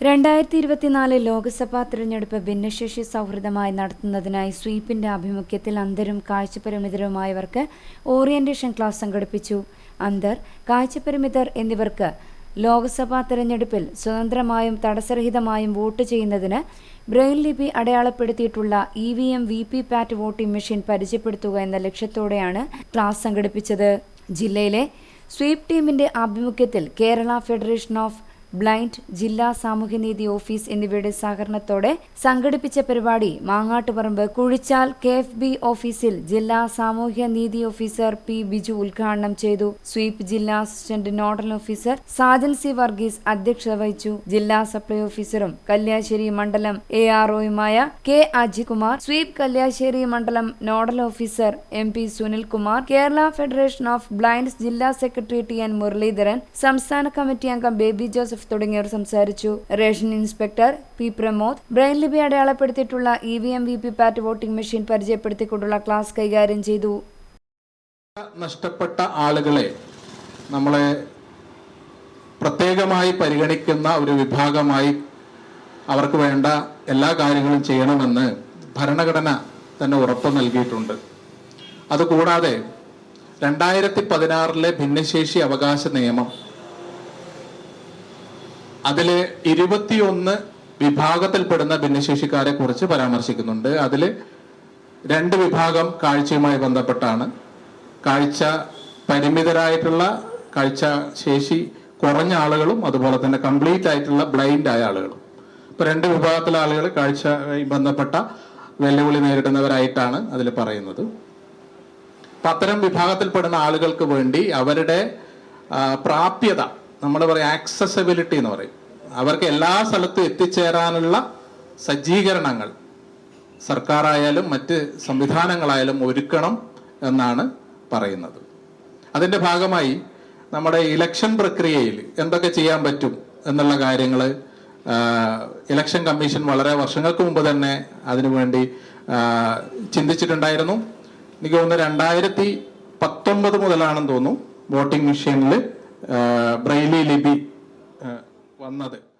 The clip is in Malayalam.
രണ്ടായിരത്തി ഇരുപത്തിനാല് ലോക്സഭാ തിരഞ്ഞെടുപ്പ് ഭിന്നശേഷി സൗഹൃദമായി നടത്തുന്നതിനായി സ്വീപിന്റെ ആഭിമുഖ്യത്തിൽ അന്തരും കാഴ്ചപരിമിതരുമായവർക്ക് ഓറിയന്റേഷൻ ക്ലാസ് സംഘടിപ്പിച്ചു. അന്തർ കാഴ്ചപരിമിതർ എന്നിവർക്ക് ലോക്സഭാ തിരഞ്ഞെടുപ്പിൽ സ്വതന്ത്രമായും തടസ്സരഹിതമായും വോട്ട് ചെയ്യുന്നതിന് ബ്രെയിൽ ലിപി അടയാളപ്പെടുത്തിയിട്ടുള്ള E V M V P PAT voting machine പരിചയപ്പെടുത്തുക എന്ന ലക്ഷ്യത്തോടെയാണ് ക്ലാസ് സംഘടിപ്പിച്ചത്. ജില്ലയിലെ സ്വീപ് ടീമിന്റെ ആഭിമുഖ്യത്തിൽ കേരള ഫെഡറേഷൻ ഓഫ് ബ്ലൈൻഡ് ജില്ലാ സാമൂഹ്യനീതി ഓഫീസ് എന്നിവയുടെ സഹകരണത്തോടെ സംഘടിപ്പിച്ച പരിപാടി മാങ്ങാട്ടുപറമ്പ് കുഴിച്ചാൽ കെ ഓഫീസിൽ ജില്ലാ സാമൂഹ്യനീതി ഓഫീസർ പി ബിജു ഉദ്ഘാടനം ചെയ്തു. സ്വീപ് ജില്ലാ assistant nodal officer Sajan C Varghese അധ്യക്ഷത വഹിച്ചു. ജില്ലാ സപ്ലൈ ഓഫീസറും കല്യാശ്ശേരി മണ്ഡലം എ ആർ ഒയുമായ കെ അജികുമാർ സ്വീപ് കല്യാശ്ശേരി മണ്ഡലം nodal officer M P Sunilkumar Kerala federation of blinds ജില്ലാ സെക്രട്ടറി ടി എൻ മുരളീധരൻ സംസ്ഥാന കമ്മിറ്റി അംഗം ബേബി ജോസഫ് തുടങ്ങിയവർ സംസാരിച്ചു. Ration inspector P Pramod Braille ലിപി അടയാളപ്പെടുത്തിയിട്ടുള്ള E V M V P PAT voting machine പരിചയപ്പെടുത്തിക്കൊണ്ടുള്ള class കൈകാര്യം ചെയ്തു. നഷ്ടപ്പെട്ട ആളുകളെ നമ്മളെ പ്രത്യേകമായി പരിഗണിക്കുന്ന ഒരു വിഭാഗമായി അവർക്ക് വേണ്ട എല്ലാ കാര്യങ്ങളും ചെയ്യണമെന്ന് ഭരണഘടന തന്നെ ഉറപ്പ് നൽകിയിട്ടുണ്ട്. അതുകൂടാതെ രണ്ടായിരത്തി പതിനാറിലെ ഭിന്നശേഷി അവകാശ നിയമം അതിൽ ഇരുപത്തിയൊന്ന് വിഭാഗത്തിൽപ്പെടുന്ന ഭിന്നശേഷിക്കാരെ കുറിച്ച് പരാമർശിക്കുന്നുണ്ട്. അതിൽ രണ്ട് വിഭാഗം കാഴ്ചയുമായി ബന്ധപ്പെട്ടാണ്. കാഴ്ച പരിമിതരായിട്ടുള്ള കാഴ്ച ശേഷി കുറഞ്ഞ ആളുകളും അതുപോലെ തന്നെ കംപ്ലീറ്റ് ആയിട്ടുള്ള ബ്ലൈൻഡ് ആയ ആളുകളും. ഇപ്പൊ രണ്ട് വിഭാഗത്തിലെ ആളുകൾ കാഴ്ചയുമായി ബന്ധപ്പെട്ട വെല്ലുവിളി നേരിടുന്നവരായിട്ടാണ് അതിൽ പറയുന്നത്. അത്തരം വിഭാഗത്തിൽപ്പെടുന്ന ആളുകൾക്ക് വേണ്ടി അവരുടെ പ്രാപ്യത നമ്മൾ പറയും ആക്സസബിലിറ്റി എന്ന് പറയും. അവർക്ക് എല്ലാ സ്ഥലത്തും എത്തിച്ചേരാനുള്ള സജ്ജീകരണങ്ങൾ സർക്കാരായാലും മറ്റ് സംവിധാനങ്ങളായാലും ഒരുക്കണം എന്നാണ് പറയുന്നത്. അതിന്റെ ഭാഗമായി നമ്മുടെ ഇലക്ഷൻ പ്രക്രിയയിൽ എന്തൊക്കെ ചെയ്യാൻ പറ്റും എന്നുള്ള കാര്യങ്ങൾ ഇലക്ഷൻ കമ്മീഷൻ വളരെ വർഷങ്ങൾക്ക് മുമ്പ് തന്നെ അതിനുവേണ്ടി ചിന്തിച്ചിട്ടുണ്ടായിരുന്നു. എനിക്ക് തോന്നുന്നു രണ്ടായിരത്തി പത്തൊമ്പത് മുതലാണെന്ന് തോന്നുന്നു വോട്ടിംഗ് മെഷീനിൽ ബ്രെയിലി ലിപി വന്നത്.